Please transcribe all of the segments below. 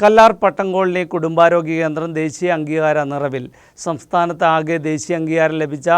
കല്ലാർ പട്ടംകോളിനി കുടുംബാരോഗ്യ കേന്ദ്രം ദേശീയ അംഗീകാര നിറവിൽ. സംസ്ഥാനത്ത് ആകെ ദേശീയ അംഗീകാരം ലഭിച്ച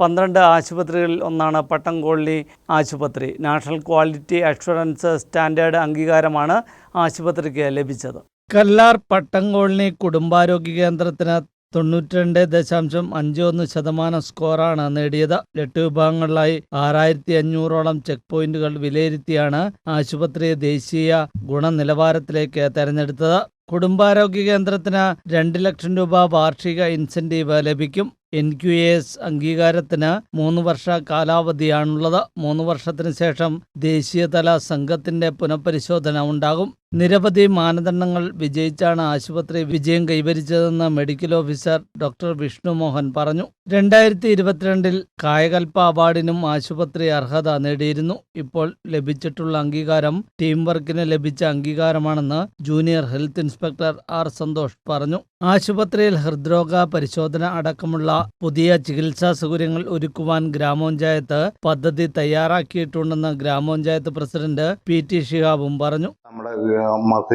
പന്ത്രണ്ട് ആശുപത്രികളിൽ ഒന്നാണ് പട്ടംകോളിനി ആശുപത്രി. നാഷണൽ ക്വാളിറ്റി അഷുറൻസ് സ്റ്റാൻഡേർഡ് അംഗീകാരമാണ് ആശുപത്രിക്ക് ലഭിച്ചത്. കല്ലാർ പട്ടംകോളിനി കുടുംബാരോഗ്യ കേന്ദ്രത്തിന് തൊണ്ണൂറ്റി രണ്ട് ദശാംശം അഞ്ച് ഒന്ന് ശതമാനം സ്കോറാണ് നേടിയത്. എട്ട് വിഭാഗങ്ങളിലായി ആറായിരത്തി അഞ്ഞൂറോളം ചെക്ക് പോയിന്റുകൾ വിലയിരുത്തിയാണ് ആശുപത്രി ദേശീയ ഗുണനിലവാരത്തിലേക്ക് തെരഞ്ഞെടുത്തത്. കുടുംബാരോഗ്യ കേന്ദ്രത്തിന് രണ്ട് ലക്ഷം രൂപ വാർഷിക ഇൻസെന്റീവ് ലഭിക്കും. എൻ ക്യു എസ് അംഗീകാരത്തിന് മൂന്ന് വർഷ കാലാവധിയാണുള്ളത്. മൂന്ന് വർഷത്തിന് ശേഷം ദേശീയതല സംഘത്തിന്റെ പുനഃപരിശോധന ഉണ്ടാകും. നിരവധി മാനദണ്ഡങ്ങൾ വിജയിച്ചാണ് ആശുപത്രി വിജയം കൈവരിച്ചതെന്ന് medical officer doctor Vishnu Mohan പറഞ്ഞു. രണ്ടായിരത്തി ഇരുപത്തിരണ്ടിൽ കായകൽപ്പ അവാർഡിനും ആശുപത്രി അർഹത നേടിയിരുന്നു. ഇപ്പോൾ ലഭിച്ചിട്ടുള്ള അംഗീകാരം ടീം വർക്കിന് ലഭിച്ച അംഗീകാരമാണെന്ന് junior health inspector R Santhosh പറഞ്ഞു. ആശുപത്രിയിൽ ഹൃദ്രോഗ പരിശോധന അടക്കമുള്ള പുതിയ ചികിത്സാ സൗകര്യങ്ങൾ ഒരുക്കുവാൻ ഗ്രാമപഞ്ചായത്ത് പദ്ധതി തയ്യാറാക്കിയിട്ടുണ്ടെന്ന് ഗ്രാമപഞ്ചായത്ത് പ്രസിഡന്റ് പി ടി ഷിഹാബും പറഞ്ഞു.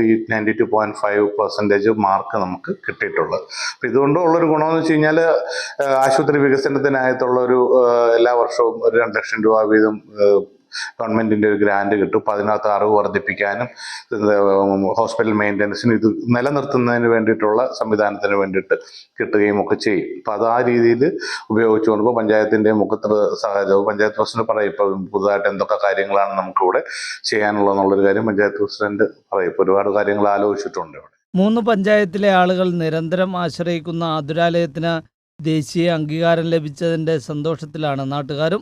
ഈ ninety two point five percentage mark നമുക്ക് കിട്ടിയിട്ടുള്ളത്. അപ്പം ഇതുകൊണ്ട് ഉള്ളൊരു ഗുണമെന്ന് വെച്ച് കഴിഞ്ഞാൽ ആശുപത്രി വികസനത്തിനായിട്ടുള്ള ഒരു എല്ലാ വർഷവും ഒരു രണ്ട് ലക്ഷം രൂപ വീതം ഏഹ്, ഗവൺമെന്റിന്റെ ഒരു ഗ്രാന്റ് കിട്ടും. അപ്പം അതിനകത്ത് അറിവ് വർദ്ധിപ്പിക്കാനും ഹോസ്പിറ്റൽ മെയിന്റനൻസിന് ഇത് നിലനിർത്തുന്നതിന് വേണ്ടിയിട്ടുള്ള സംവിധാനത്തിന് വേണ്ടിയിട്ട് കിട്ടുകയും ഒക്കെ ചെയ്യും. അപ്പം അത് ആ രീതിയിൽ ഉപയോഗിച്ചുകൊണ്ട് ഇപ്പോൾ പഞ്ചായത്തിന്റെ മുഖത്ത് സഹജവും പഞ്ചായത്ത് പ്രസിഡന്റ് പറയും ഇപ്പോൾ പുതുതായിട്ട് എന്തൊക്കെ കാര്യങ്ങളാണ് നമുക്കിവിടെ ചെയ്യാനുള്ളതെന്നുള്ളൊരു കാര്യം പഞ്ചായത്ത് പ്രസിഡന്റ് പറയും. ഇപ്പോൾ ഒരുപാട് കാര്യങ്ങൾ ആലോചിച്ചിട്ടുണ്ട് ഇവിടെ. മൂന്ന് പഞ്ചായത്തിലെ ആളുകൾ നിരന്തരം ആശ്രയിക്കുന്ന ആതുരാലയത്തിന് ദേശീയ അംഗീകാരം ലഭിച്ചതിന്റെ സന്തോഷത്തിലാണ് നാട്ടുകാരും